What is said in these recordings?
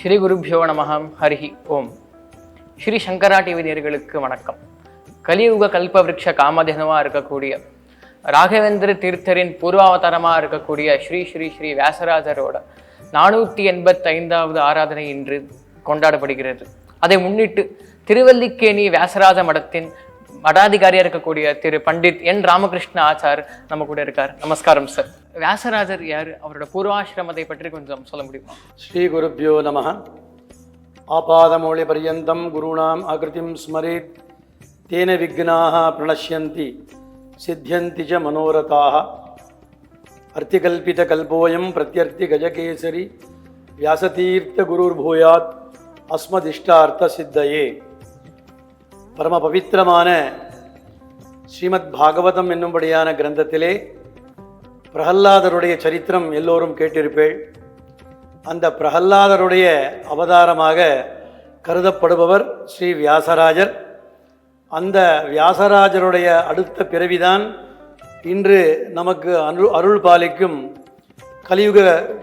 ஸ்ரீ குருப்பியோ நமகம் ஹரிஹி ஓம். ஸ்ரீ சங்கரா டிவி நேர்களுக்கு வணக்கம். கலியுக கல்பவிருக்ஷ காமதேனமாக இருக்கக்கூடிய ராகவேந்திர தீர்த்தரின் பூர்வாவதாரமாக இருக்கக்கூடிய ஸ்ரீ ஸ்ரீ ஸ்ரீ வியாசராஜரோட நானூற்றி எண்பத்தைந்தாவது ஆராதனை இன்று கொண்டாடப்படுகிறது. அதை முன்னிட்டு திருவல்லிக்கேணி வியாசராஜ மடத்தின் மடாதிகாரியாக இருக்கக்கூடிய திரு பண்டித் என் ராமகிருஷ்ண ஆச்சார் நம்ம கூட இருக்கார். நமஸ்காரம் சார். வியாசராஜர் யார்? அவரோட பூர்வாசிரமத்தை பற்றி கொஞ்சம் சொல்ல முடியுமா? ஸ்ரீ குருப்பியோ நம ஆபாதமௌளி பரியந்தம் குருணாம் அகிருதிம் ஸ்மரேத். தேன விக்னாக பிரணஷ்யந்தி. சித்தியந்தி ச மனோரதாக அர்த்திகல்பித கல்போயம் பிரத்யர்த்தி கஜகேசரி. வியாசதீர்த்த குருர் பூயாத் அஸ்மதிஷ்டார்த்த சித்தையே. பரம பவித்திரமான ஸ்ரீமத் பாகவதம் என்னும்படியான கிரந்தத்திலே பிரகல்லாதருடைய சரித்திரம் எல்லோரும் கேட்டிருப்பேள். அந்த பிரகல்லாதருடைய அவதாரமாக கருதப்படுபவர் ஸ்ரீ வியாசராஜர். அந்த வியாசராஜருடைய அடுத்த பிறவிதான் இன்று நமக்கு அருள் அருள் பாலிக்கும் கலியுக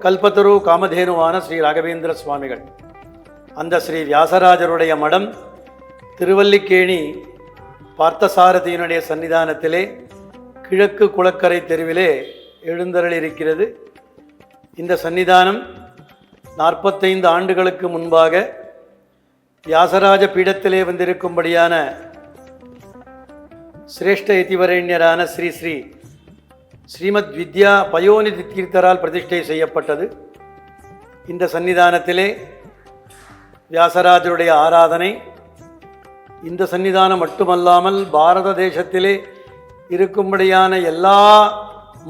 கல்பத்தரு காமதேனுவான ஸ்ரீ ராகவேந்திர சுவாமிகள். அந்த ஸ்ரீ வியாசராஜருடைய மடம் திருவல்லிக்கேணி பார்த்தசாரதியினுடைய சன்னிதானத்திலே கிழக்கு குளக்கரை தெருவிலே எழுந்தருளிருக்கிறது இந்த சன்னிதானம் நாற்பத்தைந்து ஆண்டுகளுக்கு முன்பாக வியாசராஜ பீடத்திலே வந்திருக்கும்படியான சிரேஷ்ட இதிவரண்யரான ஸ்ரீ ஸ்ரீ ஸ்ரீமத் வித்யா பயோநிதி தீர்த்தரால் பிரதிஷ்டை செய்யப்பட்டது. இந்த சன்னிதானத்திலே வியாசராஜருடைய ஆராதனை இந்த சன்னிதானம் மட்டுமல்லாமல் பாரத தேசத்திலே இருக்கும்படியான எல்லா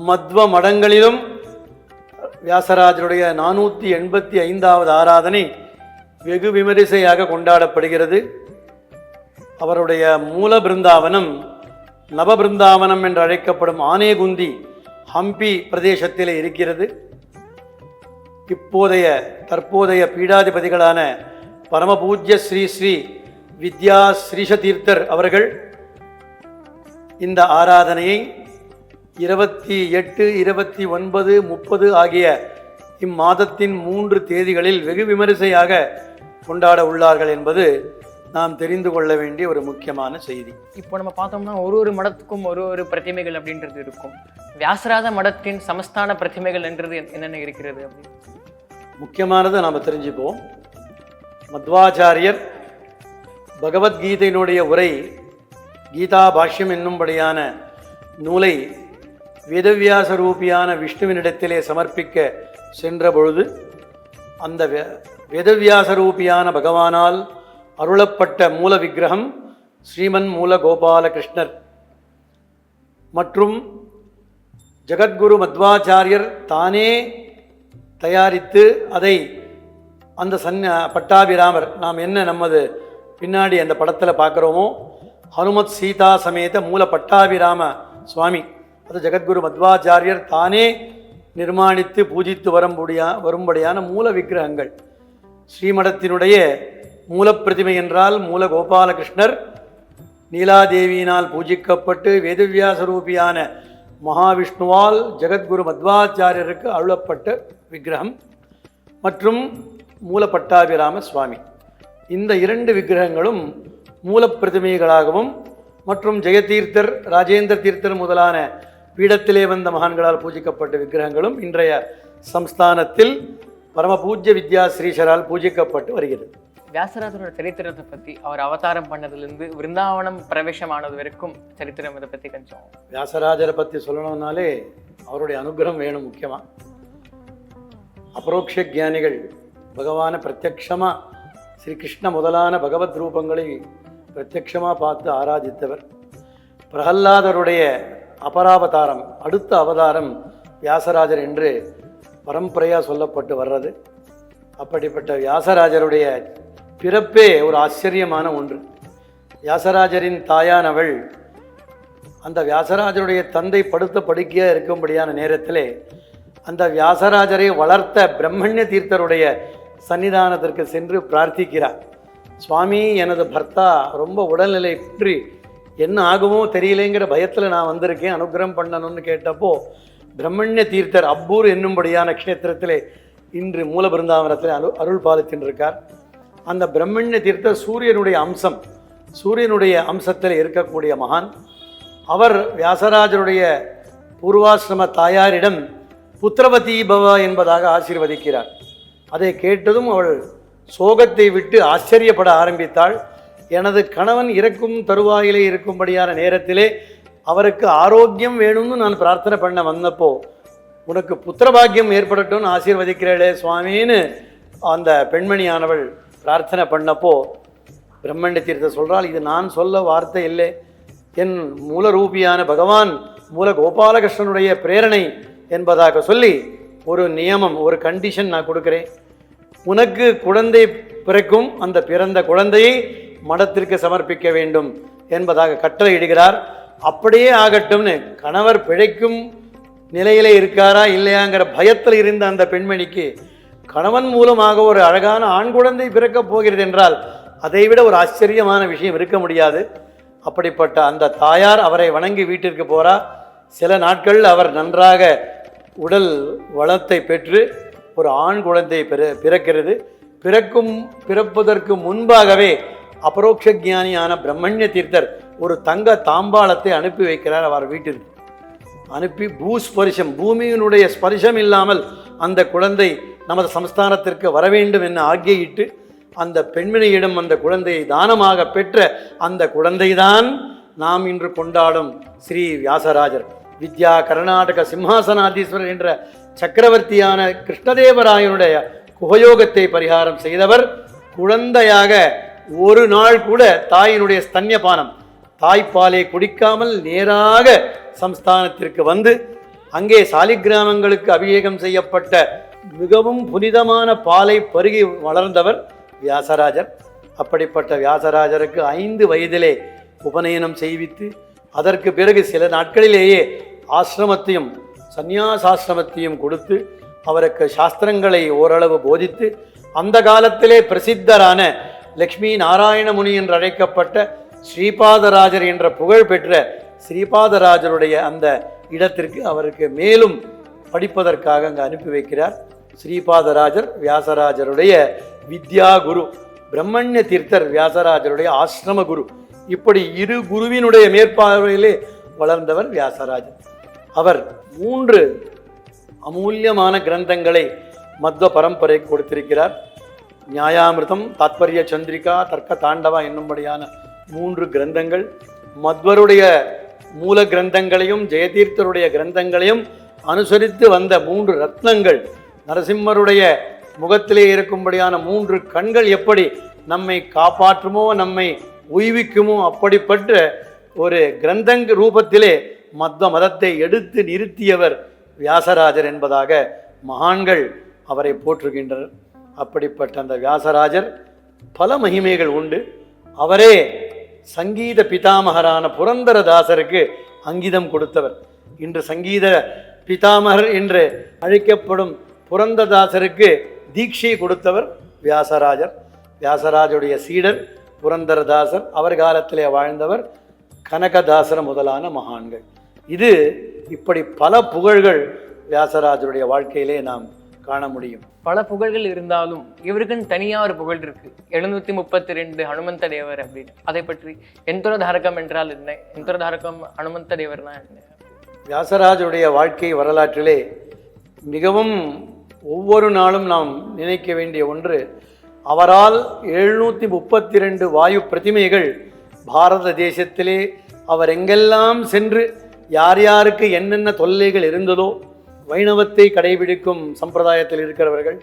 மத்வ மடங்களிலும் வியாசராஜருடைய நானூற்றி எண்பத்தி ஐந்தாவது ஆராதனை வெகு விமரிசையாக கொண்டாடப்படுகிறது. அவருடைய மூல பிருந்தாவனம் நவ பிருந்தாவனம் என்று அழைக்கப்படும் ஆனேகுந்தி ஹம்பி பிரதேசத்தில் இருக்கிறது. இப்போதைய தற்போதைய பீடாதிபதிகளான பரமபூஜ்ய ஸ்ரீ ஸ்ரீ வித்யா ஸ்ரீஷதீர்த்தர் அவர்கள் இந்த ஆராதனையை இருபத்தி எட்டு இருபத்தி ஒன்பது முப்பது ஆகிய இம்மாதத்தின் மூன்று தேதிகளில் வெகு விமரிசையாக கொண்டாட உள்ளார்கள் என்பது நாம் தெரிந்து கொள்ள வேண்டிய ஒரு முக்கியமான செய்தி. இப்போ நம்ம பார்த்தோம்னா ஒரு ஒரு மடத்துக்கும் ஒரு ஒரு பிரதிமைகள் அப்படின்றது இருக்கும். வியாசராஜ மடத்தின் சமஸ்தான பிரதிமைகள் என்றது என்னென்ன இருக்கிறது அப்படின்னு முக்கியமானதை நாம் தெரிஞ்சுப்போம். மத்வாச்சாரியர் பகவத்கீதையினுடைய உரை கீதா பாஷ்யம் என்னும்படியான நூலை வேதவியாச ரூபியான விஷ்ணுவினிடத்திலே சமர்ப்பிக்க சென்ற பொழுது அந்த வே- வேதவியாச ரூபியான பகவானால் அருளப்பட்ட மூல விக்கிரகம் ஸ்ரீமன் மூல கோபாலகிருஷ்ணர் மற்றும் ஜெகத்குரு மத்வாச்சாரியர் தானே தயாரித்து அதை அந்த சன் பட்டாபிராமர் நாம் என்ன நமது பின்னாடி அந்த படத்தில் பார்க்குறோமோ ஹனுமத் சீதா சமேத மூல பட்டாபிராம சுவாமி. அது ஜெகத்குரு மத்வாச்சாரியர் தானே நிர்மாணித்து பூஜித்து வரும்படியா வரும்படியான மூல விக்கிரகங்கள். ஸ்ரீமடத்தினுடைய மூலப்பிரதிமை என்றால் மூல கோபாலகிருஷ்ணர் நீலாதேவியினால் பூஜிக்கப்பட்டு வேதவியாச ரூபியான மகாவிஷ்ணுவால் ஜெகத்குரு மத்வாச்சாரியருக்கு அருளப்பட்ட விக்கிரகம் மற்றும் மூல பட்டாபிராம சுவாமி. இந்த இரண்டு விக்கிரகங்களும் மூலப்பிரதிமைகளாகவும் மற்றும் ஜெயதீர்த்தர் ராஜேந்திர தீர்த்தர் முதலான பீடத்திலே வந்த மகான்களால் பூஜிக்கப்பட்ட விக்கிரகங்களும் இன்றைய சம்ஸ்தானத்தில் பரமபூஜ்ய வித்யா ஸ்ரீஷரால் பூஜிக்கப்பட்டு வருகிறது. வியாசராஜரோட சரித்திரத்தை பத்தி அவர் அவதாரம் பண்ணதிலிருந்து விருந்தாவனம் பிரவேசமானது வரைக்கும் சரித்திரம் இதை பத்தி கொஞ்சம். வியாசராஜரை பற்றி சொல்லணும்னாலே அவருடைய அனுகிரகம் வேணும் முக்கியமாக அபரோக்ஷ ஞானிகள் பகவானை பிரத்யக்ஷமாக ஸ்ரீ கிருஷ்ண முதலான பகவத் ரூபங்களை பிரத்யக்ஷமாக பார்த்து ஆராதித்தவர். பிரகல்லாதருடைய அபராவதாரம் அடுத்த அவதாரம் வியாசராஜர் என்று பரம்பரையாக சொல்லப்பட்டு வர்றது. அப்படிப்பட்ட வியாசராஜருடைய பிறப்பே ஒரு ஆச்சரியமான ஒன்று. வியாசராஜரின் தாயானவள் அந்த வியாசராஜருடைய தந்தை படுத்த படுக்கையாக இருக்கும்படியான நேரத்திலே அந்த வியாசராஜரை வளர்த்த பிரம்மண்ய தீர்த்தருடைய சன்னிதானத்திற்கு சென்று பிரார்த்திக்கிறார். சுவாமி எனது பர்த்தா ரொம்ப உடல்நிலை பற்றி என்ன ஆகுமோ தெரியலேங்கிற பயத்தில் நான் வந்திருக்கேன். அனுகிரகம் பண்ணணும்னு கேட்டப்போ பிரம்மண்ய தீர்த்தர் அப்பூர் என்னும்படியான க்ஷேத்திரத்திலே இன்று மூல பிருந்தாவனத்தில் அரு அருள் பாலித்தின்றிருக்கார். அந்த பிரம்மண்ய தீர்த்தர் சூரியனுடைய அம்சம் சூரியனுடைய அம்சத்தில் இருக்கக்கூடிய மகான். அவர் வியாசராஜருடைய பூர்வாசிரம தாயாரிடம் புத்திரவதி பவ என்பதாக ஆசீர்வதிக்கிறார். அதை கேட்டதும் அவள் சோகத்தை விட்டு ஆச்சரியப்பட ஆரம்பித்தாள். எனது கணவன் இறக்கும் தருவாயிலே இருக்கும்படியான நேரத்திலே அவருக்கு ஆரோக்கியம் வேணும்னு நான் பிரார்த்தனை பண்ண வந்தப்போ உனக்கு புத்திரபாக்கியம் ஏற்படட்டும்னு ஆசீர்வதிக்கிறேளே சுவாமின்னு அந்த பெண்மணியானவள் பிரார்த்தனை பண்ணப்போ பிரம்மண்ட தீர்த்த சொல்கிறாள் இது நான் சொல்ல வார்த்தை இல்லை. என் மூலரூபியான பகவான் மூல கோபாலகிருஷ்ணனுடைய பிரேரணை என்பதாக சொல்லி ஒரு நியமம் ஒரு கண்டிஷன் நான் கொடுக்குறேன். உனக்கு குழந்தை பிறக்கும் அந்த பிறந்த குழந்தையை மடத்திற்கு சமர்ப்பிக்க வேண்டும் என்பதாக கட்டளையிடுகிறார். அப்படியே ஆகட்டும்னு கணவர் பிழைக்கும் நிலையிலே இருக்காரா இல்லையாங்கிற பயத்தில் இருந்த அந்த பெண்மணிக்கு கணவன் மூலமாக ஒரு அழகான ஆண் குழந்தை பிறக்கப் போகிறது என்றால் அதைவிட ஒரு ஆச்சரியமான விஷயம் இருக்க முடியாது. அப்படிப்பட்ட அந்த தாயார் அவரை வணங்கி வீட்டிற்கு போகிறார் சில நாட்கள் அவர் நன்றாக உடல் வளத்தை பெற்று ஒரு ஆண் குழந்தை பிற பிறக்கிறது. பிறக்கும் பிறப்பதற்கு முன்பாகவே அபரோக்ஷ ஜானியான பிரம்மண்ய தீர்த்தர் ஒரு தங்க தாம்பாளத்தை அனுப்பி வைக்கிறார் அவர் வீட்டிற்கு அனுப்பி பூஸ்பரிசம் பூமியினுடைய ஸ்பரிசம் இல்லாமல் அந்த குழந்தை நமது சம்ஸ்தானத்திற்கு வர வேண்டும் என ஆக்கியிட்டு அந்த பெண்மணியிடம் அந்த குழந்தையை தானமாக பெற்ற அந்த குழந்தைதான் நாம் இன்று கொண்டாடும் ஸ்ரீ வியாசராஜர். வித்யா கர்நாடக சிம்ஹாசனாதீஸ்வரர் என்ற சக்கரவர்த்தியான கிருஷ்ணதேவராயனுடைய குகயோகத்தை பரிகாரம் செய்தவர் குழந்தையாக ஒரு நாள் கூட தாயினுடைய ஸ்தன்யபானம் தாய்ப்பாலை குடிக்காமல் நேராக சம்ஸ்தானத்திற்கு வந்து அங்கே சாலிக்கிராமங்களுக்கு அபிஷேகம் செய்யப்பட்ட மிகவும் புனிதமான பாலை பருகி வளர்ந்தவர் வியாசராஜர். அப்படிப்பட்ட வியாசராஜருக்கு ஐந்து வயதிலே உபநயனம் செய்வித்து அதற்கு பிறகு சில நாட்களிலேயே ஆசிரமத்தையும் சந்நியாசாசிரமத்தையும் கொடுத்து அவருக்கு சாஸ்திரங்களை ஓரளவு போதித்து அந்த காலத்திலே பிரசித்தரான லக்ஷ்மி நாராயண முனி என்று அழைக்கப்பட்ட ஸ்ரீபாதராஜர் என்ற புகழ் பெற்ற ஸ்ரீபாதராஜருடைய அந்த இடத்திற்கு அவருக்கு மேலும் படிப்பதற்காக அங்கு அனுப்பி வைக்கிறார். ஸ்ரீபாதராஜர் வியாசராஜருடைய வித்யா குரு பிரம்மண்ய தீர்த்தர் வியாசராஜருடைய ஆசிரம குரு. இப்படி இரு குருவினுடைய மேற்பார்வையிலே வளர்ந்தவர் வியாசராஜர். அவர் மூன்று அமூல்யமான கிரந்தங்களை மத்வ பரம்பரை கொடுத்திருக்கிறார். நியாயாமிர்தம் தாத்பரிய சந்திரிகா தர்க்க தாண்டவா என்னும்படியான மூன்று கிரந்தங்கள் மத்வருடைய மூல கிரந்தங்களையும் ஜெயதீர்த்தருடைய கிரந்தங்களையும் அனுசரித்து வந்த மூன்று ரத்னங்கள் நரசிம்மருடைய முகத்திலே இருக்கும்படியான மூன்று கண்கள் எப்படி நம்மை காப்பாற்றுமோ நம்மை உய்விக்குமோ அப்படிப்பட்ட ஒரு கிரந்தங்க ரூபத்திலே மத்வ மதத்தை எடுத்து நிறுத்தியவர் வியாசராஜர் என்பதாக மகான்கள் அவரை போற்றுகின்றனர். அப்படிப்பட்ட அந்த வியாசராஜர் பல மகிமைகள் உண்டு. அவரே சங்கீத பிதாமகரான புரந்தரதாசருக்கு அங்கிதம் கொடுத்தவர். இன்று சங்கீத பிதாமகர் என்று அழைக்கப்படும் புரந்தரதாசருக்கு தீட்சை கொடுத்தவர் வியாசராஜர். வியாசராஜருடைய சீடர் புரந்தரதாசர் அவர் காலத்திலே வாழ்ந்தவர் கனகதாசர் முதலான மகான்கள். இது இப்படி பல புகழ்கள் வியாசராஜருடைய வாழ்க்கையிலே நாம் காண முடியும். பல புகழ்கள் இருந்தாலும் இவருக்குன்னு தனியா ஒரு புகழ் இருக்கு. எழுநூத்தி முப்பத்தி ரெண்டு ஹனுமந்த தேவர் அப்படின்னு. அதை பற்றி எந்தொரதாரகம் என்றால் என்ன? எந்தொரதாரகம் ஹனுமந்த தேவர்னா என்ன? வியாசராஜருடைய வாழ்க்கை வரலாற்றிலே மிகவும் ஒவ்வொரு நாளும் நாம் நினைக்க வேண்டிய ஒன்று. அவரால் எழுநூற்றி முப்பத்தி ரெண்டு வாயு பிரதிமைகள் பாரத தேசத்திலே அவர் எங்கெல்லாம் சென்று யார் யாருக்கு என்னென்ன தொல்லைகள் இருந்ததோ வைணவத்தை கடைபிடிக்கும் சம்பிரதாயத்தில் இருக்கிறவர்கள்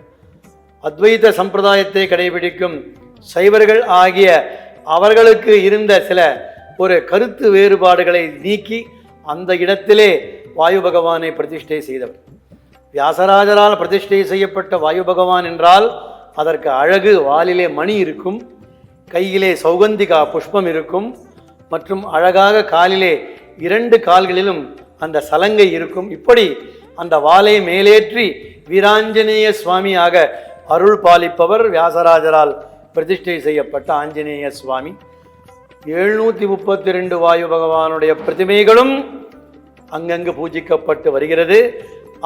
அத்வைத சம்பிரதாயத்தை கடைபிடிக்கும் சைவர்கள் ஆகிய அவர்களுக்கு இருந்த சில ஒரு கருத்து வேறுபாடுகளை நீக்கி அந்த இடத்திலே வாயு பகவானை பிரதிஷ்டை செய்தவர். வியாசராஜரால் பிரதிஷ்டை செய்யப்பட்ட வாயு பகவான் என்றால் அதற்கு அழகு வாலிலே மணி இருக்கும் கையிலே சௌகந்திகா புஷ்பம் இருக்கும் மற்றும் அழகாக காலிலே இரண்டு கால்களிலும் அந்த சலங்கை இருக்கும். இப்படி அந்த வாளை மேலேற்றி வீராஞ்சநேய சுவாமியாக அருள் பாலிப்பவர் வியாசராஜரால் பிரதிஷ்டை செய்யப்பட்ட ஆஞ்சநேய சுவாமி. எழுநூற்றி முப்பத்தி ரெண்டு வாயு பகவானுடைய பிரதிமைகளும் அங்கங்கு பூஜிக்கப்பட்டு வருகிறது.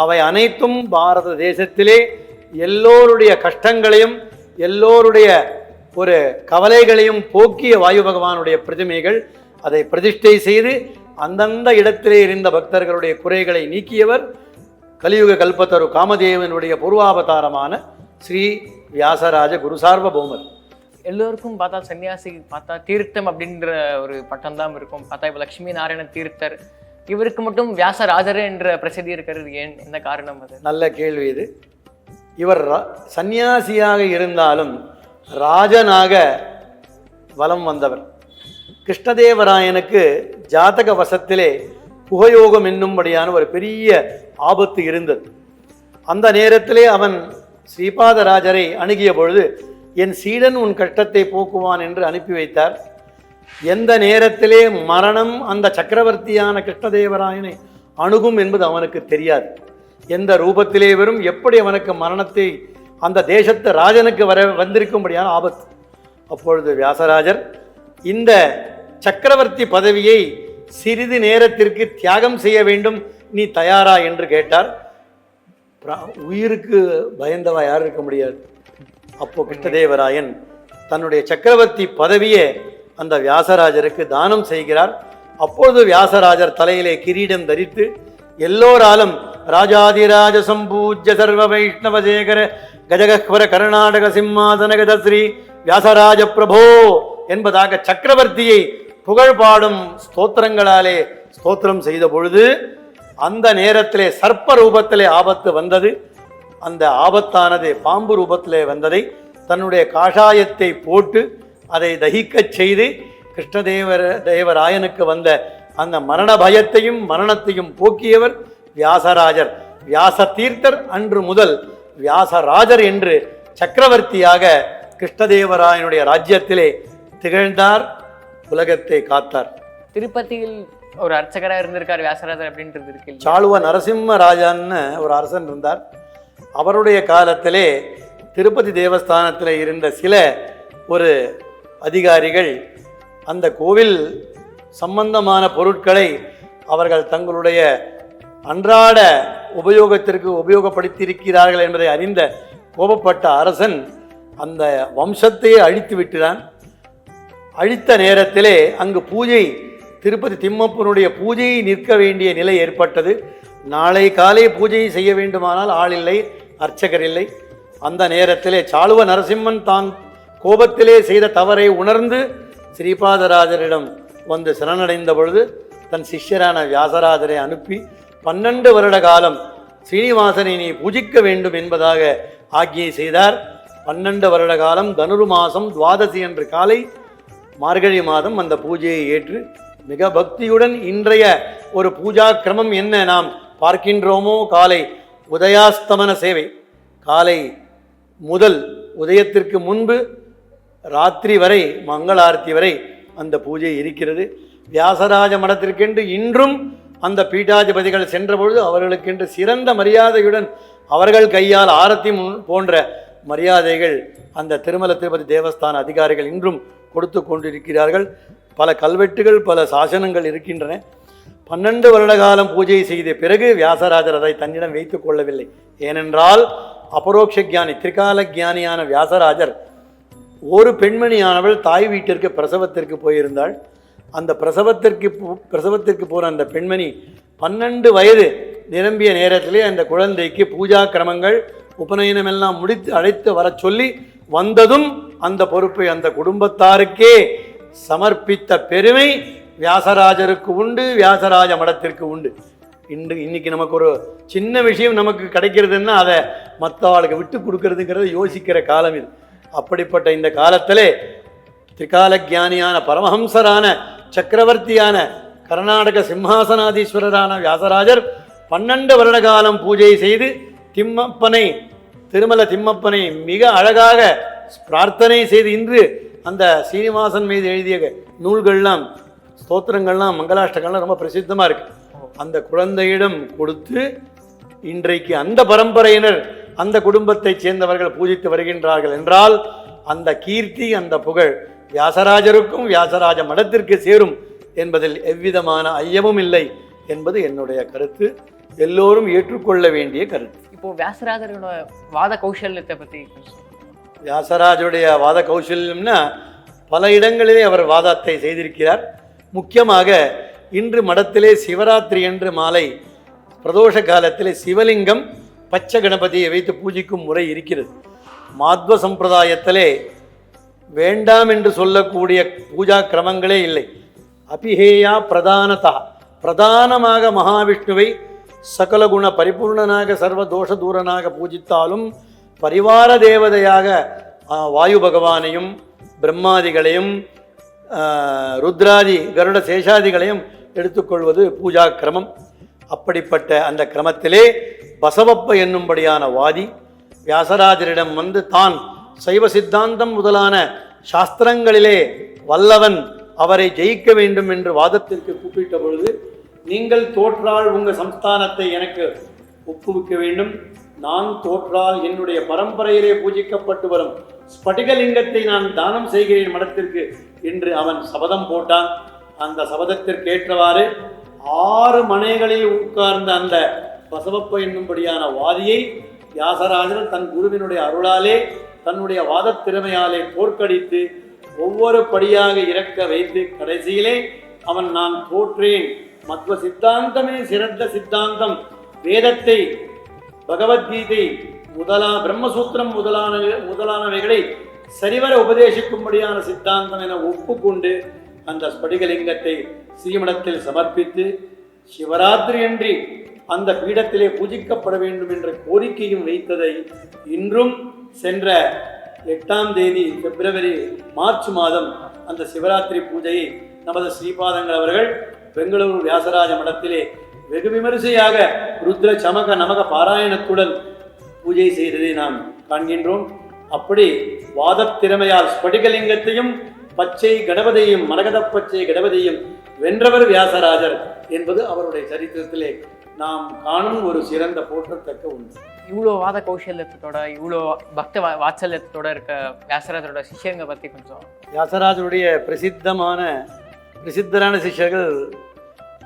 அவை அனைத்தும் பாரத தேசத்திலே எல்லோருடைய கஷ்டங்களையும் எல்லோருடைய ஒரு கவலைகளையும் போக்கிய வாயு பகவானுடைய பிரதிமைகள் அதை பிரதிஷ்டை செய்து அந்தந்த இடத்திலே இருந்த பக்தர்களுடைய குறைகளை நீக்கியவர் கலியுக கல்பத்தரு காமதேவனுடைய பூர்வாவதாரமான ஸ்ரீ வியாசராஜ குருசார்வபௌமர். எல்லோருக்கும் பார்த்தா சன்னியாசி பார்த்தா தீர்த்தம் அப்படின்ற ஒரு பட்டம் தான் இருக்கும். பார்த்தா இப்போ லட்சுமி நாராயண தீர்த்தர். இவருக்கு மட்டும் வியாசராஜர் என்ற பிரசித்தி இருக்கிறது ஏன்? என்ன காரணம் அது? நல்ல கேள்வி இது. இவர் சந்நியாசியாக இருந்தாலும் ராஜனாக வலம் வந்தவர். கிருஷ்ணதேவராயனுக்கு ஜாதக வசத்திலே புகயோகம் என்னும்படியான ஒரு பெரிய ஆபத்து இருந்தது. அந்த நேரத்திலே அவன் ஸ்ரீபாதராஜரை அணுகிய பொழுது என் சீடன் உன் கஷ்டத்தை போக்குவான் என்று அனுப்பி வைத்தார். எந்த நேரத்திலே மரணம் அந்த சக்கரவர்த்தியான கிருஷ்ணதேவராயனை அணுகும் என்பது அவனுக்கு தெரியாது. எந்த ரூபத்திலே வரும் எப்படி அவனுக்கு மரணத்தை அந்த தேசத்து ராஜனுக்கு வர வந்திருக்கும்படியான ஆபத்து? அப்பொழுது வியாசராஜர் இந்த சக்கரவர்த்தி பதவியை சிறிது நேரத்திற்கு தியாகம் செய்ய வேண்டும். நீ தயாரா என்று கேட்டார். உயிருக்கு பயந்தவா யார் இருக்க முடியாது? அப்போ கிருஷ்ணதேவராயன் தன்னுடைய சக்கரவர்த்தி பதவியை அந்த வியாசராஜருக்கு தானம் செய்கிறார். அப்பொழுது வியாசராஜர் தலையிலே கிரீடம் தரித்து எல்லோராலும் ராஜாதிராஜ சம்பூஜ்ய சர்வ வைஷ்ணவசேகர கஜகஸ்வர கர்நாடக சிம்மாசன கதஸ்ரீ வியாசராஜ பிரபோ என்பதாக சக்கரவர்த்தியை புகழ் பாடும் ஸ்தோத்திரங்களாலே ஸ்தோத்திரம் செய்த பொழுது அந்த நேரத்திலே சர்ப்ப ரூபத்திலே ஆபத்து வந்தது. அந்த ஆபத்தானது பாம்பு ரூபத்திலே வந்ததை தன்னுடைய காஷாயத்தை போட்டு அதை தகிக்கச் செய்து கிருஷ்ணதேவர தேவராயனுக்கு வந்த அந்த மரண பயத்தையும் மரணத்தையும் போக்கியவர் வியாசராஜர். வியாச தீர்த்தர் அன்று முதல் வியாசராஜர் என்று சக்கரவர்த்தியாக கிருஷ்ணதேவராயனுடைய ராஜ்யத்திலே திகழ்ந்தார். உலகத்தை காத்தார். திருப்பதியில் ஒரு அர்ச்சகராக இருந்திருக்கார் வியாசராஜர் அப்படின்றது இருக்கு? சாளுவ நரசிம்ம ராஜான்னு ஒரு அரசன் இருந்தார். அவருடைய காலத்திலே திருப்பதி தேவஸ்தானத்தில் இருந்த சில ஒரு அதிகாரிகள் அந்த கோவில் சம்பந்தமான பொருட்களை அவர்கள் தங்களுடைய அன்றாட உபயோகத்திற்கு உபயோகப்படுத்தியிருக்கிறார்கள் என்பதை அறிந்த கோபப்பட்ட அரசன் அந்த வம்சத்தையே அழித்து விட்டுறான் அழித்த நேரத்திலே அங்கு பூஜை திருப்பதி திம்மப்பனுடைய பூஜையை நிற்க வேண்டிய நிலை ஏற்பட்டது. நாளை காலை பூஜை செய்ய வேண்டுமானால் ஆள் இல்லை அர்ச்சகர் இல்லை. அந்த நேரத்திலே சாளுவ நரசிம்மன் தான் கோபத்திலே செய்த தவறை உணர்ந்து ஸ்ரீபாதராஜரிடம் வந்து சரணடைந்த பொழுது தன் சிஷ்யரான வியாசராஜரை அனுப்பி பன்னெண்டு வருட காலம் ஸ்ரீனிவாசனை நீ பூஜிக்க வேண்டும் என்பதாக ஆக்கியை செய்தார். பன்னெண்டு வருட காலம் தனுரு மாதம் துவாதசி என்று காலை மார்கழி மாதம் அந்த பூஜையை ஏற்று மிக பக்தியுடன் இன்றைய ஒரு பூஜா கிரமம் என்ன நாம் பார்க்கின்றோமோ காலை உதயாஸ்தமன சேவை. காலை முதல் உதயத்திற்கு முன்பு ராத்திரி வரை மங்களாரத்தி வரை அந்த பூஜை இருக்கிறது. வியாசராஜ மடத்திற்கென்று இன்றும் அந்த பீட்டாதிபதிகள் சென்றபொழுது அவர்களுக்கென்று சிறந்த மரியாதையுடன் அவர்கள் கையால் ஆரத்தி முன்- போன்ற மரியாதைகள் அந்த திருமல திருப்பதி தேவஸ்தான அதிகாரிகள் இன்றும் கொடுத்து கொண்டிருக்கிறார்கள். பல கல்வெட்டுகள் பல சாசனங்கள் இருக்கின்றன. பன்னெண்டு வருட காலம் பூஜை செய்த பிறகு வியாசராஜர் அதை தன்னிடம் வைத்துக் கொள்ளவில்லை. ஏனென்றால் அபரோக்ஷ ஞானி திரிகால ஞானியான வியாசராஜர் ஒரு பெண்மணியானவள் தாய் வீட்டிற்கு பிரசவத்திற்கு போயிருந்தாள். அந்த பிரசவத்திற்கு பிரசவத்திற்கு போன அந்த பெண்மணி பன்னெண்டு வயது நிரம்பிய நேரத்திலே அந்த குழந்தைக்கு பூஜா கிரமங்கள் உபநயனம் எல்லாம் முடித்து அழைத்து வரச் சொல்லி வந்ததும் அந்த பொறுப்பை அந்த குடும்பத்தாருக்கே சமர்ப்பித்த பெருமை வியாசராஜருக்கு உண்டு வியாசராஜ மடத்திற்கு உண்டு. இன்று இன்னைக்கு நமக்கு ஒரு சின்ன விஷயம் நமக்கு கிடைக்கிறதுன்னா அதை மற்றவாளுக்கு விட்டு கொடுக்கறதுங்கிறத யோசிக்கிற காலம் இது. அப்படிப்பட்ட இந்த காலத்திலே திரிகால பரமஹம்சரான சக்கரவர்த்தியான கர்நாடக சிம்ஹாசனாதீஸ்வரரான வியாசராஜர் பன்னெண்டு வருட காலம் பூஜை செய்து திம்மப்பனை திருமல திம்மப்பனை மிக அழகாக பிரார்த்தனை செய்து இன்று அந்த சீனிவாசன் மீது எழுதிய நூல்கள்லாம் ஸ்தோத்திரங்கள்லாம் மங்களாஷ்டங்கள்லாம் ரொம்ப பிரசித்தமாக இருக்கு. அந்த குழந்தையிடம் கொடுத்து இன்றைக்கு அந்த பரம்பரையினர் அந்த குடும்பத்தைச் சேர்ந்தவர்கள் பூஜித்து வருகின்றார்கள் என்றால் அந்த கீர்த்தி அந்த புகழ் வியாசராஜருக்கும் வியாசராஜ மடத்திற்கு சேரும் என்பதில் எவ்விதமான ஐயமும் இல்லை என்பது என்னுடைய கருத்து. எல்லோரும் ஏற்றுக்கொள்ள வேண்டிய கருத்து. இப்போ வியாசராஜரோட வாத கௌசல்யத்தை பத்தி வியாசராஜருடைய வாத கௌசல்யம்னா பல இடங்களிலே அவர் வாதத்தை செய்திருக்கிறார். முக்கியமாக இன்று மடத்திலே சிவராத்திரி என்று மாலை பிரதோஷ காலத்திலே சிவலிங்கம் பச்சை கணபதியை வைத்து பூஜிக்கும் முறை இருக்கிறது. மாத்வ சம்பிரதாயத்திலே வேண்டாம் என்று சொல்லக்கூடிய பூஜா கிரமங்களே இல்லை. அபிஹேயா பிரதானதா. பிரதானமாக மகாவிஷ்ணுவை சகலகுண பரிபூர்ணனாக சர்வ தோஷ தூரனாக பூஜித்தாலும் பரிவார தேவதையாக வாயு பகவானையும் பிரம்மாதிகளையும் ருத்ராதி கருட சேஷாதிகளையும் எடுத்துக்கொள்வது பூஜா கிரமம். அப்படிப்பட்ட அந்த கிரமத்திலே பசவப்ப என்னும்படியான வாதி வியாசராஜரிடம் வந்து தான் சைவ சித்தாந்தம் முதலான சாஸ்திரங்களிலே வல்லவன் அவரை ஜெயிக்க வேண்டும் என்று வாதத்திற்கு கூப்பிட்ட பொழுது நீங்கள் தோற்றால் உங்கள் சம்ஸ்தானத்தை எனக்கு ஒப்புவிக்க வேண்டும். நான் தோற்றால் என்னுடைய பரம்பரையிலே பூஜிக்கப்பட்டு வரும் ஸ்படிகலிங்கத்தை நான் தானம் செய்கிறேன் மடத்திற்கு என்று அவன் சபதம் போட்டான். அந்த சபதத்திற்கு ஏற்றவாறு ஆறு மனைகளில் உட்கார்ந்த அந்த பசவப்ப என்னும்படியான வாதியை வியாசராஜர் தன் குருவினுடைய அருளாலே தன்னுடைய வாதத் திறமையாலே தோற்கடித்து ஒவ்வொரு படியாக இறக்க வைத்து கடைசியிலே அவன் நான் தோற்றேன். மத்வ சித்தாந்தமே சிறந்த சித்தாந்தம். வேதத்தை பகவத்கீதை முதலா பிரம்மசூத்திரம் முதலான முதலானவைகளை சரிவர உபதேசிக்கும்படியான சித்தாந்தம் என ஒப்புக்கொண்டு அந்த ஸ்படிகலிங்கத்தை ஸ்ரீமடத்தில் சமர்ப்பித்து சிவராத்திரியன்றி அந்த பீடத்திலே பூஜிக்கப்பட வேண்டும் என்ற கோரிக்கையும் வைத்ததை இன்றும் சென்ற எட்டாம் தேதி பிப்ரவரி மார்ச் மாதம் அந்த சிவராத்திரி பூஜையை நமது ஸ்ரீபாதங்கள் அவர்கள் பெங்களூரு வியாசராஜ மடத்திலே வெகு விமரிசையாக ருத்ர சமக நமக பாராயணத்துடன் பூஜை செய்ததை நாம் காண்கின்றோம். அப்படி வாதத் திறமையால் ஸ்படிகலிங்கத்தையும் பச்சை கணபதியையும் மரகத பச்சை கணபதியும் வென்றவர் வியாசராஜர் என்பது அவருடைய சரித்திரத்திலே நாம் காணும் ஒரு சிறந்த போற்றத்தக்க உண்மை இவ்வளோ வாத கௌசல்யத்தோட இவ்வளோ பக்த வா- வாத்சல்யத்தோட இருக்க வியாசராஜரோட சிஷ்யங்க பத்தி கொஞ்சம். வியாசராஜருடைய பிரசித்தமான பிரசித்தரான சிஷ்யர்கள்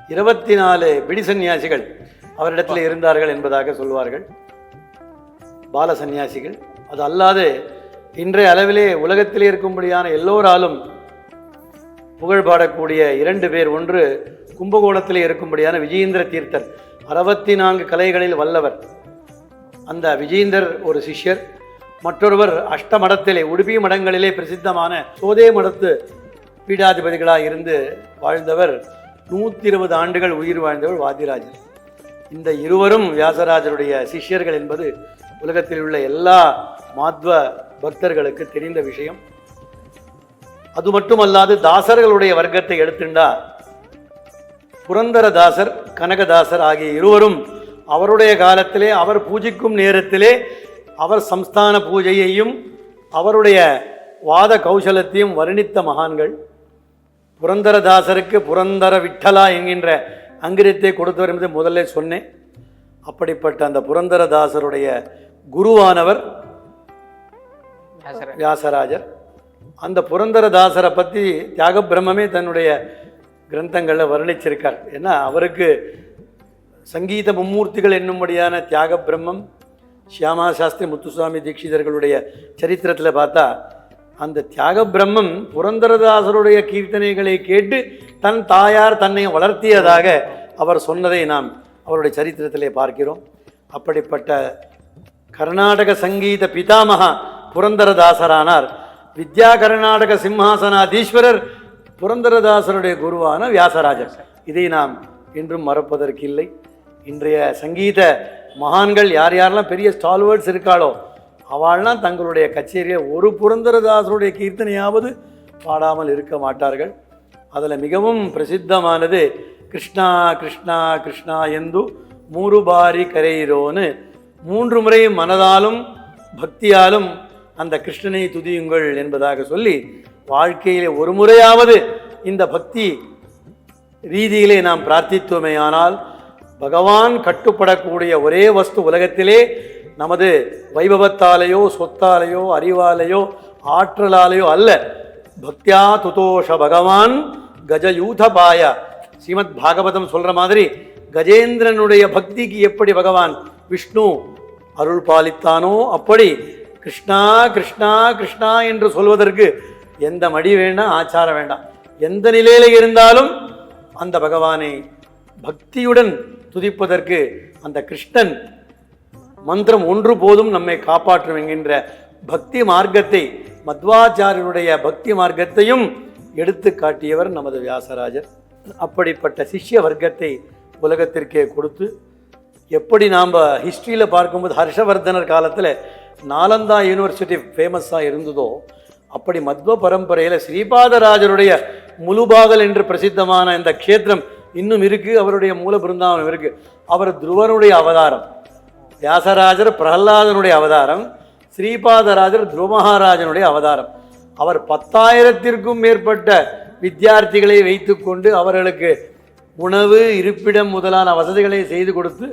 இருபத்தி நாலு பிடி சந்நியாசிகள் அவரிடத்தில் இருந்தார்கள் என்பதாக சொல்வார்கள். பால சந்நியாசிகள் அது அல்லாது இன்றைய அளவிலே உலகத்திலே இருக்கும்படியான எல்லோராலும் புகழ் பாடக்கூடிய இரண்டு பேர் ஒன்று கும்பகோணத்திலே இருக்கும்படியான விஜயேந்திர தீர்த்தர் அறுபத்தி நான்கு கலைகளில் வல்லவர். அந்த விஜயேந்தர் ஒரு சிஷ்யர் மற்றொருவர் அஷ்டமடத்திலே உடுப்பி மடங்களிலே பிரசித்தமான சோதே மடத்து பீடாதிபதிகளாக இருந்து வாழ்ந்தவர் நூற்றி இருபது ஆண்டுகள் உயிர் வாழ்ந்தவர் வாதிராஜர். இந்த இருவரும் வியாசராஜருடைய சிஷ்யர்கள் என்பது உலகத்தில் உள்ள எல்லா மாத்வ பக்தர்களுக்கு தெரிந்த விஷயம். அது மட்டுமல்லாது தாசர்களுடைய வர்க்கத்தை எடுத்துண்டா புரந்தரதாசர் கனகதாசர் ஆகிய இருவரும் அவருடைய காலத்திலே அவர் பூஜிக்கும் நேரத்திலே அவர் சம்ஸ்தான பூஜையையும் அவருடைய வாத கௌசலத்தையும் வர்ணித்த மகான்கள். புரந்தரதாசருக்கு புரந்தர விட்டலா என்கின்ற அங்கிரத்தை கொடுத்தவர் என்பதை முதல்ல சொன்னேன். அப்படிப்பட்ட அந்த புரந்தரதாசருடைய குருவானவர் வியாசராஜர். அந்த புரந்தரதாசரை பற்றி தியாக பிரம்மமே தன்னுடைய கிரந்தங்களில் வர்ணிச்சிருக்கார். ஏன்னா அவருக்கு சங்கீத மும்மூர்த்திகள் என்னும்படியான தியாக பிரம்மம் சியாமா சாஸ்திரி முத்துசுவாமி தீட்சிதர்களுடைய சரித்திரத்தில் பார்த்தா அந்த தியாக பிரம்மம் புரந்தரதாசருடைய கீர்த்தனைகளை கேட்டு தன் தாயார் தன்னை வளர்த்தியதாக அவர் சொன்னதை நாம் அவருடைய சரித்திரத்திலே பார்க்கிறோம். அப்படிப்பட்ட கர்நாடக சங்கீத பிதாமகா புரந்தரதாசரானார். வித்யா கர்நாடக சிம்ஹாசனாதீஸ்வரர் புரந்தரதாசருடைய குருவான வியாசராஜர். இதை நாம் இன்றும் மறப்பதற்கில்லை. இன்றைய சங்கீத மகான்கள் யார் யாரெல்லாம் பெரிய ஸ்டால்வர்ட்ஸ் இருக்காளோ அவள்லாம் தங்களுடைய கச்சேரியை ஒரு புரந்தரதாசருடைய கீர்த்தனையாவது பாடாமல் இருக்க மாட்டார்கள். அதில் மிகவும் பிரசித்தமானது கிருஷ்ணா கிருஷ்ணா கிருஷ்ணா என்று மூறு பாரி கரையிரோன்னு மூன்று முறை மனதாலும் பக்தியாலும் அந்த கிருஷ்ணனை துதியுங்கள் என்பதாக சொல்லி வாழ்க்கையிலே ஒரு முறையாவது இந்த பக்தி ரீதியிலே நாம் பிரார்த்தித்தோமேயானால் பகவான் கட்டுப்படக்கூடிய ஒரே வஸ்து உலகத்திலே நமது வைபவத்தாலேயோ சொத்தாலேயோ அறிவாலேயோ ஆற்றலாலேயோ அல்ல. பக்தியா துதோஷ பகவான் கஜயூதபாய. ஸ்ரீமத் பாகவதம் சொல்கிற மாதிரி கஜேந்திரனுடைய பக்திக்கு எப்படி பகவான் விஷ்ணு அருள் பாலித்தானோ அப்படி கிருஷ்ணா கிருஷ்ணா கிருஷ்ணா என்று சொல்வதற்கு எந்த மடி வேண்டாம் ஆச்சாரம் வேண்டாம். எந்த நிலையில இருந்தாலும் அந்த பகவானை பக்தியுடன் துதிப்பதற்கு அந்த கிருஷ்ணன் மந்திரம் ஒன்று போதும் நம்மை காப்பாற்றும் என்கின்ற பக்தி மார்க்கத்தை மத்வாச்சாரியனுடைய பக்தி மார்க்கத்தையும் எடுத்து காட்டியவர் நமது வியாசராஜர். அப்படிப்பட்ட சிஷ்ய வர்க்கத்தை உலகத்திற்கே கொடுத்து எப்படி நாம் ஹிஸ்ட்ரியில் பார்க்கும்போது ஹர்ஷவர்தனர் காலத்தில் நாலந்தா யூனிவர்சிட்டி ஃபேமஸாக இருந்ததோ அப்படி மத்வ பரம்பரையில் ஸ்ரீபாதராஜருடைய முழுபாகல் என்று பிரசித்தமான இந்த க்ஷேத்திரம் இன்னும் இருக்குது அவருடைய மூல பிருந்தாவனம் இருக்குது அவர் துருவனுடைய அவதாரம். வியாசராஜர் பிரகலாதனுடைய அவதாரம் ஸ்ரீபாதராஜர் துருவமகாராஜனுடைய அவதாரம். அவர் பத்தாயிரத்திற்கும் மேற்பட்ட வித்தியார்த்திகளை வைத்துக்கொண்டு அவர்களுக்கு உணவு இருப்பிடம் முதலான வசதிகளை செய்து கொடுத்து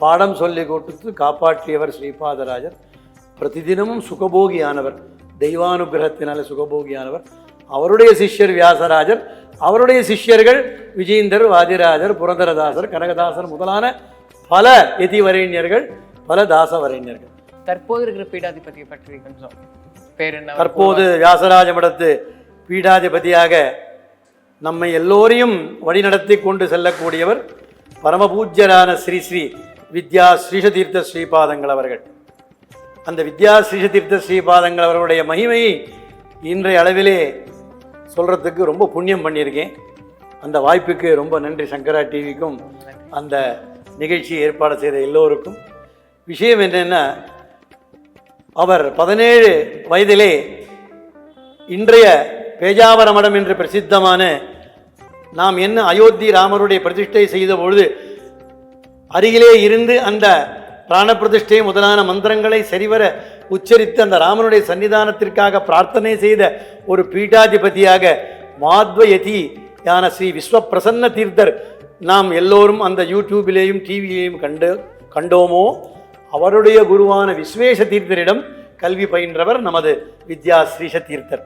பாடம் சொல்லி கொடுத்து காப்பாற்றியவர் ஸ்ரீபாதராஜர். பிரதிதினமும் சுகபோகியானவர். தெய்வானுகிரகத்தினால சுகபோகியானவர். அவருடைய சிஷ்யர் வியாசராஜர் அவருடைய சிஷ்யர்கள் விஜயந்தர் வாதிராஜர் புரந்தரதாசர் கனகதாசர் முதலான பல எதிவரைஞர்கள் பல தாசவரைஞர்கள். தற்போது இருக்கிற பீடாதிபதியை பற்றி கொஞ்சம் பேர் என்ன? தற்போது வியாசராஜ மடத்து பீடாதிபதியாக நம்மை எல்லோரையும் வழிநடத்தி கொண்டு செல்லக்கூடியவர் பரமபூஜ்யரான ஸ்ரீ ஸ்ரீ வித்யா ஸ்ரீஷதீர்த்த ஸ்ரீபாதங்கள் அவர்கள். அந்த வித்யா ஸ்ரீஷதீர்த்த ஸ்ரீபாதங்கள் அவர்களுடைய மகிமையை இன்றைய அளவிலே சொல்கிறதுக்கு ரொம்ப புண்ணியம் பண்ணியிருக்கேன். அந்த வாய்ப்புக்கு ரொம்ப நன்றி சங்கரா டிவிக்கும் அந்த நிகழ்ச்சியை ஏற்பாடு செய்த எல்லோருக்கும். விஷயம் என்னென்னா அவர் பதினேழு வயதிலே இன்றைய பேஜாவர மடம் என்று பிரசித்தமான நாம் என்ன அயோத்தி ராமருடைய பிரதிஷ்டை செய்த பொழுது அருகிலே இருந்து அந்த பிராண பிரதிஷ்டை முதலான மந்திரங்களை சரிவர உச்சரித்து அந்த ராமனுடைய சன்னிதானத்திற்காக பிரார்த்தனை செய்த ஒரு பீட்டாதிபதியாக மாத்வயதி யான ஸ்ரீ விஸ்வப்பிரசன்ன தீர்த்தர் நாம் எல்லோரும் அந்த யூடியூபிலேயும் டிவியிலேயும் கண்டு கண்டோமோ? அவருடைய குருவான விஸ்வேஷ தீர்த்தரிடம் கல்வி பயின்றவர் நமது வித்யா ஸ்ரீஷ தீர்த்தர்.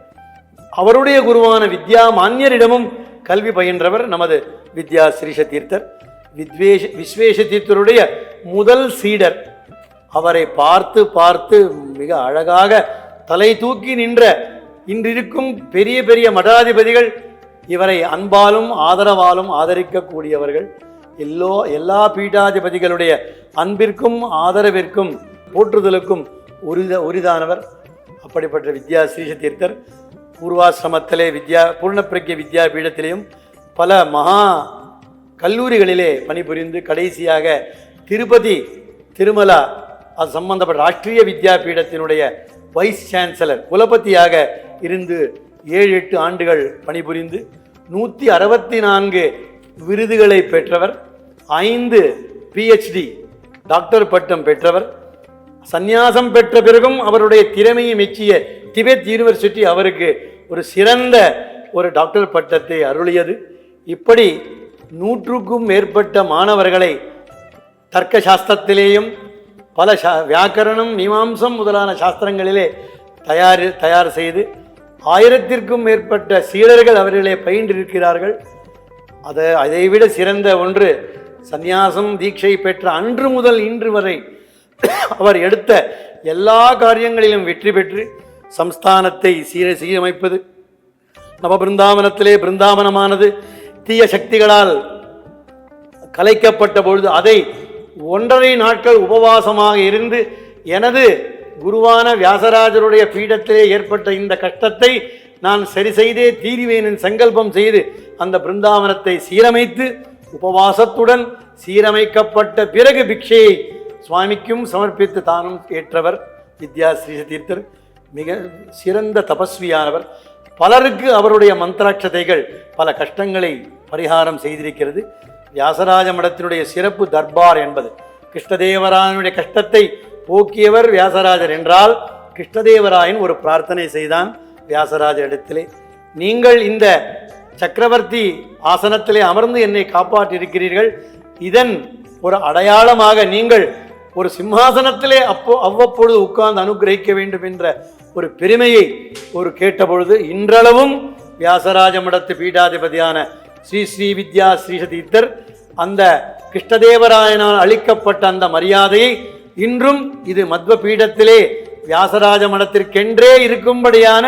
அவருடைய குருவான வித்யா மான்யரிடமும் கல்வி பயின்றவர் நமது வித்யா ஸ்ரீஷ தீர்த்தர். வித்வேஷ விஸ்வேஷ தீர்த்தருடைய முதல் சீடர். அவரை பார்த்து பார்த்து மிக அழகாக தலை தூக்கி நின்ற இன்றிருக்கும் பெரிய பெரிய மடாதிபதிகள் இவரை அன்பாலும் ஆதரவாலும் ஆதரிக்கக்கூடியவர்கள். எல்லோ எல்லா பீட்டாதிபதிகளுடைய அன்பிற்கும் ஆதரவிற்கும் போற்றுதலுக்கும் உரித உரிதானவர். அப்படிப்பட்ட வித்யா ஸ்ரீஷ தீர்த்தர் பூர்வாசிரமத்திலே வித்யா பூர்ணப்பிரக்ய வித்யா பீடத்திலேயும் பல மகா கல்லூரிகளிலே பணிபுரிந்து கடைசியாக திருப்பதி திருமலா அது சம்பந்தப்பட்ட ராஷ்டிரிய வித்யாபீடத்தினுடைய வைஸ் சான்சலர் குலபதியாக இருந்து ஏழு எட்டு ஆண்டுகள் பணிபுரிந்து நூற்றி அறுபத்தி நான்கு விருதுகளை பெற்றவர். ஐந்து பிஹெச்டி டாக்டர் பட்டம் பெற்றவர். சந்நியாசம் பெற்ற பிறகும் அவருடைய திறமையை மெச்சிய திபெத் யூனிவர்சிட்டி அவருக்கு ஒரு சிறந்த ஒரு டாக்டர் பட்டத்தை அருளியது. இப்படி நூற்றுக்கும் மேற்பட்ட மாணவர்களை தர்க்க சாஸ்திரத்திலேயும் பல சா வியாக்கரணம் மீமாம்சம் முதலான சாஸ்திரங்களிலே தயார் தயார் செய்து ஆயிரத்திற்கும் மேற்பட்ட சீடர்கள் அவர்களே பயின்றிருக்கிறார்கள். அதை அதைவிட சிறந்த ஒன்று சந்நியாசம் தீட்சை பெற்ற அன்று முதல் இன்று வரை அவர் எடுத்த எல்லா காரியங்களிலும் வெற்றி பெற்று சம்ஸ்தானத்தை சீர சீரமைப்பது நவ பிருந்தாவனத்திலே பிருந்தாவனமானது தீய சக்திகளால் கலைக்கப்பட்ட பொழுது அதை ஒன்றரை நாட்கள் உபவாசமாக இருந்து எனது குருவான வியாசராஜருடைய பீடத்திலே ஏற்பட்ட இந்த கஷ்டத்தை நான் சரி செய்தே தீருவேன் சங்கல்பம் செய்து அந்த பிருந்தாவனத்தை சீரமைத்து உபவாசத்துடன் சீரமைக்கப்பட்ட பிறகு பிக்ஷையை சுவாமிக்கும் சமர்ப்பித்து தானும் ஏற்றவர் வித்யா ஸ்ரீ தீர்த்தர் மிக சிறந்த தபஸ்வியானவர். பலருக்கு அவருடைய மந்திராட்சதைகள் பல கஷ்டங்களை பரிகாரம் செய்திருக்கிறது. வியாசராஜ மடத்தினுடைய சிறப்பு தர்பார் என்பது. கிருஷ்ணதேவராயனுடைய கஷ்டத்தை போக்கியவர் வியாசராஜர் என்றால் கிருஷ்ணதேவராயன் ஒரு பிரார்த்தனை செய்தான் வியாசராஜர் இடத்திலே நீங்கள் இந்த சக்கரவர்த்தி ஆசனத்திலே அமர்ந்து என்னை காப்பாற்றியிருக்கிறீர்கள். இதன் ஒரு அடையாளமாக நீங்கள் ஒரு சிம்மாசனத்திலே அப்போ அவ்வப்பொழுது உட்கார்ந்து அனுகிரகிக்க வேண்டும் என்ற ஒரு பெருமையை ஒரு கேட்டபொழுது இன்றளவும் வியாசராஜ மடத்து பீடாதிபதியான ஸ்ரீ ஸ்ரீ வித்யா ஸ்ரீசதீர்த்தர் அந்த கிருஷ்ணதேவராயனால் அளிக்கப்பட்ட அந்த மரியாதையை இன்றும் இது மத்வ பீடத்திலே வியாசராஜ மடத்திற்கென்றே இருக்கும்படியான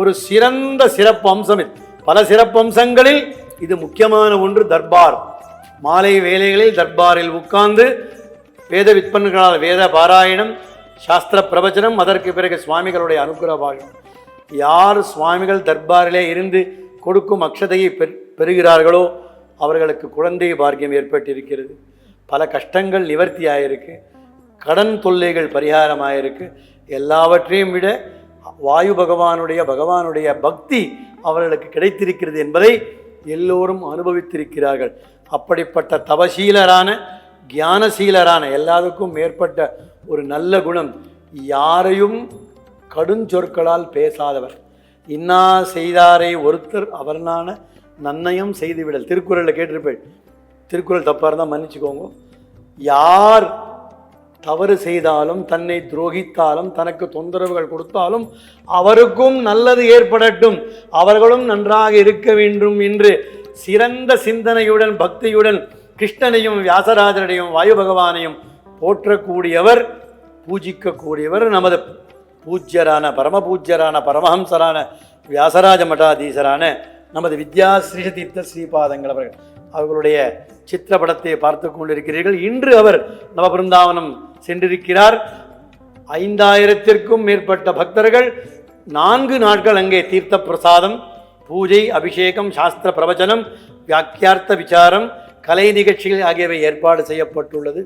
ஒரு சிறந்த சிறப்பு அம்சம் இது. பல சிறப்பம்சங்களில் இது முக்கியமான ஒன்று தர்பார். மாலை வேலைகளில் தர்பாரில் உட்கார்ந்து வேத விற்பன்களால் வேத பாராயணம் சாஸ்திர பிரவச்சனம் அதற்கு பிறகு சுவாமிகளுடைய அனுகிரக யார் சுவாமிகள் தர்பாரிலே இருந்து கொடுக்கும் அக்ஷதையை பெற் பெறுகிறார்களோ அவர்களுக்கு குழந்தை பாக்கியம் ஏற்பட்டிருக்கிறது. பல கஷ்டங்கள் நிவர்த்தி ஆயிருக்கு கடன் தொல்லைகள் பரிகாரமாயிருக்கு. எல்லாவற்றையும் விட வாயு பகவானுடைய பகவானுடைய பக்தி அவர்களுக்கு கிடைத்திருக்கிறது என்பதை எல்லோரும் அனுபவித்திருக்கிறார்கள். அப்படிப்பட்ட தவசீலரான ஞானசீலரான எல்லாருக்கும் மேற்பட்ட ஒரு நல்ல குணம் யாரையும் கடுஞ்சொற்களால் பேசாதவர். இன்னா செய்தாரை ஒருத்தர் அவர்னான நன்னயம் செய்துவிடல். திருக்குறளில் கேட்டிருப்பேன். திருக்குறள் தப்பாக இருந்தால் மன்னிச்சுக்கோங்க. யார் தவறு செய்தாலும் தன்னை துரோகித்தாலும் தனக்கு தொந்தரவுகள் கொடுத்தாலும் அவருக்கும் நல்லது ஏற்படட்டும். அவர்களும் நன்றாக இருக்க வேண்டும் என்று சிறந்த சிந்தனையுடன் பக்தியுடன் கிருஷ்ணனையும் வியாசராஜனையும் வாயு பகவானையும் போற்றக்கூடியவர் பூஜிக்கக்கூடியவர் நமது பூஜ்யரான பரம பூஜ்யரான பரமஹம்சரான வியாசராஜ மட்டாதீசரான நமது வித்யா ஸ்ரீதீர்த்த ஸ்ரீபாதங்கள் அவர்கள். அவர்களுடைய சித்திரப்படத்தை பார்த்து கொண்டிருக்கிறீர்கள். இன்று அவர் நவபிருந்தாவனம் சென்றிருக்கிறார். ஐந்தாயிரத்திற்கும் மேற்பட்ட பக்தர்கள் நான்கு நாட்கள் அங்கே தீர்த்த பிரசாதம் பூஜை அபிஷேகம் சாஸ்திர பிரவச்சனம் வியாக்கியார்த்த விசாரம் கலை நிகழ்ச்சிகள் ஆகியவை ஏற்பாடு செய்யப்பட்டுள்ளது.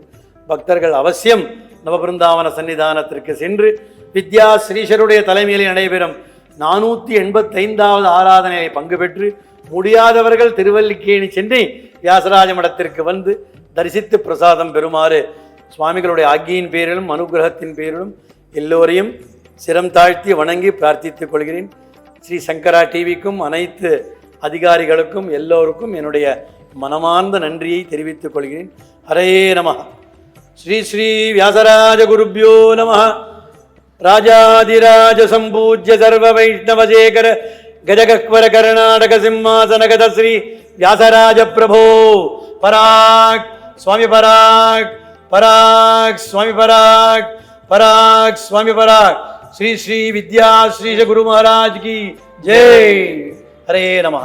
பக்தர்கள் அவசியம் நவபிருந்தாவன சன்னிதானத்திற்கு சென்று வித்யா ஸ்ரீஷருடைய தலைமையில் நடைபெறும் நானூற்றி எண்பத்தைந்தாவது ஆராதனையை பங்கு பெற்று முடியாதவர்கள் திருவல்லிக்கேணி சென்று வியாசராஜ மடத்திற்கு வந்து தரிசித்து பிரசாதம் பெறுமாறு சுவாமிகளுடைய ஆக்கியின் பேரிலும் அனுகிரகத்தின் பேரிலும் எல்லோரையும் சிரம் தாழ்த்தி வணங்கி பிரார்த்தித்துக் கொள்கிறேன். ஸ்ரீ சங்கரா டிவிக்கும் அனைத்து அதிகாரிகளுக்கும் எல்லோருக்கும் என்னுடைய மனமார்ந்த நன்றியை தெரிவித்துக் கொள்கிறேன். ஹரே நம. ஸ்ரீ ஸ்ரீ வியாசராஜ குருப்யோ நம. ராஜாதிராஜ சம்பூஜ்ய சர்வ வைஷ்ணவசேகர கஜகக்வர கர்நாடக சிம்மாசனகத ஸ்ரீ வியாசராஜ பிரபோ. பராக் சுவாமி பராக். பராக் சுவாமி பராக் பராக் சுவாமி பராக் ஸ்ரீ ஸ்ரீ வித்யா ஸ்ரீ குரு மகாராஜ் கி ஜெய் ஹரே நம